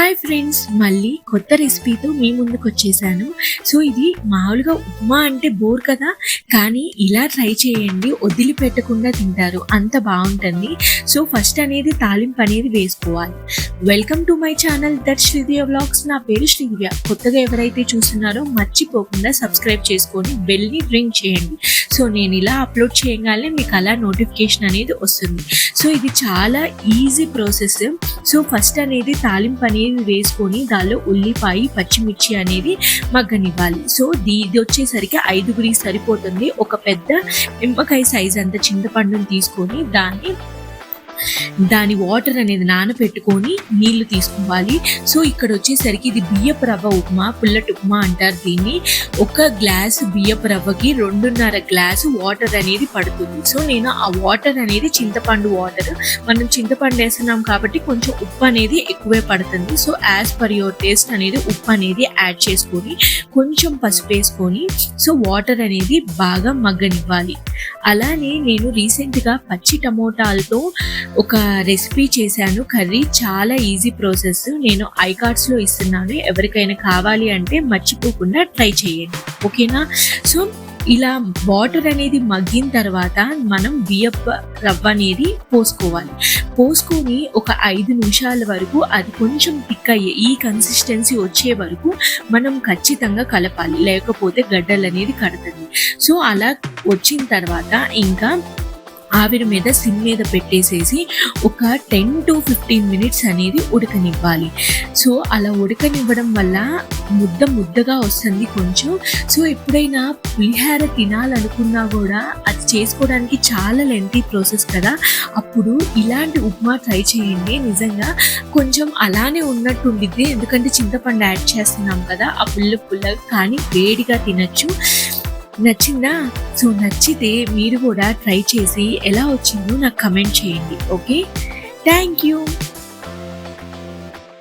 Hi friends మళ్ళీ కొత్త రెసిపీతో మీ ముందుకు వచ్చేసాను. సో ఇది మామూలుగా ఉప్మా అంటే బోర్ కదా కానీ ఇలా ట్రై చేయండి. వదిలిపెట్టకుండా తింటారు. అంత బాగుంటుంది. సో ఫస్ట్ అనేది తాలింపు అనేది వేసుకోవాలి. Welcome to my channel that Sridivya blogs నా పేరు శ్రీదివ్య కొత్తగా ఎవరైతే చూస్తున్నారో మర్చిపోకుండా సబ్స్క్రైబ్ చేసుకొని బెల్ని రింగ్ చేయండి. సో నేను ఇలా అప్లోడ్ చేయగానే మీకు అలా నోటిఫికేషన్ అనేది వస్తుంది. సో ఇది చాలా ఈజీ ప్రాసెస్ సో ఫస్ట్ అనేది తాలింపు అనేది వేసుకొని దానిలో ఉల్లిపాయ పచ్చిమిర్చి అనేది మగ్గనివ్వాలి. సో దీ ఇది వచ్చేసరికి ఐదుగురికి సరిపోతుంది. ఒక పెద్ద నిమ్మకాయ సైజ్ అంత చింతపండుని తీసుకొని దాన్ని దాని వాటర్ అనేది నానబెట్టుకొని నీళ్ళు తీసుకోవాలి. సో ఇక్కడ వచ్చేసరికి ఇది బియ్యపు రవ్వ ఉప్మా పుల్లటి ఉప్మా అంటారు దీన్ని. ఒక గ్లాసు బియ్యపు రవ్వకి రెండున్నర గ్లాసు వాటర్ అనేది పడుతుంది. సో నేను ఆ వాటర్ అనేది చింతపండు వాటర్ మనం చింతపండు వేస్తున్నాం కాబట్టి కొంచెం ఉప్పు అనేది ఎక్కువే పడుతుంది. So as per your taste అనేది ఉప్పు అనేది యాడ్ చేసుకొని కొంచెం పసుపు వేసుకొని సో వాటర్ అనేది బాగా మగ్గనివ్వాలి. అలానే నేను రీసెంట్గా పచ్చి టమోటాలతో ఒక రెసిపీ చేశాను. కర్రీ చాలా ఈజీ ప్రాసెస్ నేను ఐ కార్డ్స్లో ఇస్తున్నాను. ఎవరికైనా కావాలి అంటే మర్చిపోకుండా ట్రై చేయండి. ఓకేనా? సో ఇలా వాటర్ అనేది మగ్గిన తర్వాత మనం బియ్యపు రవ్వ అనేది పోసుకోవాలి. పోసుకొని ఒక ఐదు నిమిషాల వరకు అది కొంచెం థిక్ అయ్యే ఈ కన్సిస్టెన్సీ వచ్చే వరకు మనం ఖచ్చితంగా కలపాలి. లేకపోతే గడ్డలు అనేది కడుతుంది సో అలా వచ్చిన తర్వాత ఇంకా ఆవిరి మీద సిమ్ మీద పెట్టేసేసి ఒక టెన్ టు ఫిఫ్టీన్ మినిట్స్ అనేది ఉడకనివ్వాలి. సో అలా ఉడకనివ్వడం వల్ల ముద్ద ముద్దగా వస్తుంది కొంచెం. సో ఎప్పుడైనా పులిహార తినాలనుకున్నా కూడా అది చేసుకోవడానికి చాలా లెంతీ ప్రాసెస్ కదా. అప్పుడు ఇలాంటి ఉప్మా ట్రై చేయండి. నిజంగా కొంచెం అలానే ఉన్నట్టు ఉండిద్ది ఎందుకంటే చింతపండు యాడ్ చేస్తున్నాం కదా ఆ పుల్ల పుల్లగా కానీ వేడిగా తినచ్చు. నచ్చిందా? సో నచ్చితే మీరు కూడా ట్రై చేసి ఎలా వచ్చిందో నాకు కమెంట్ చేయండి ఓకే? Thank you.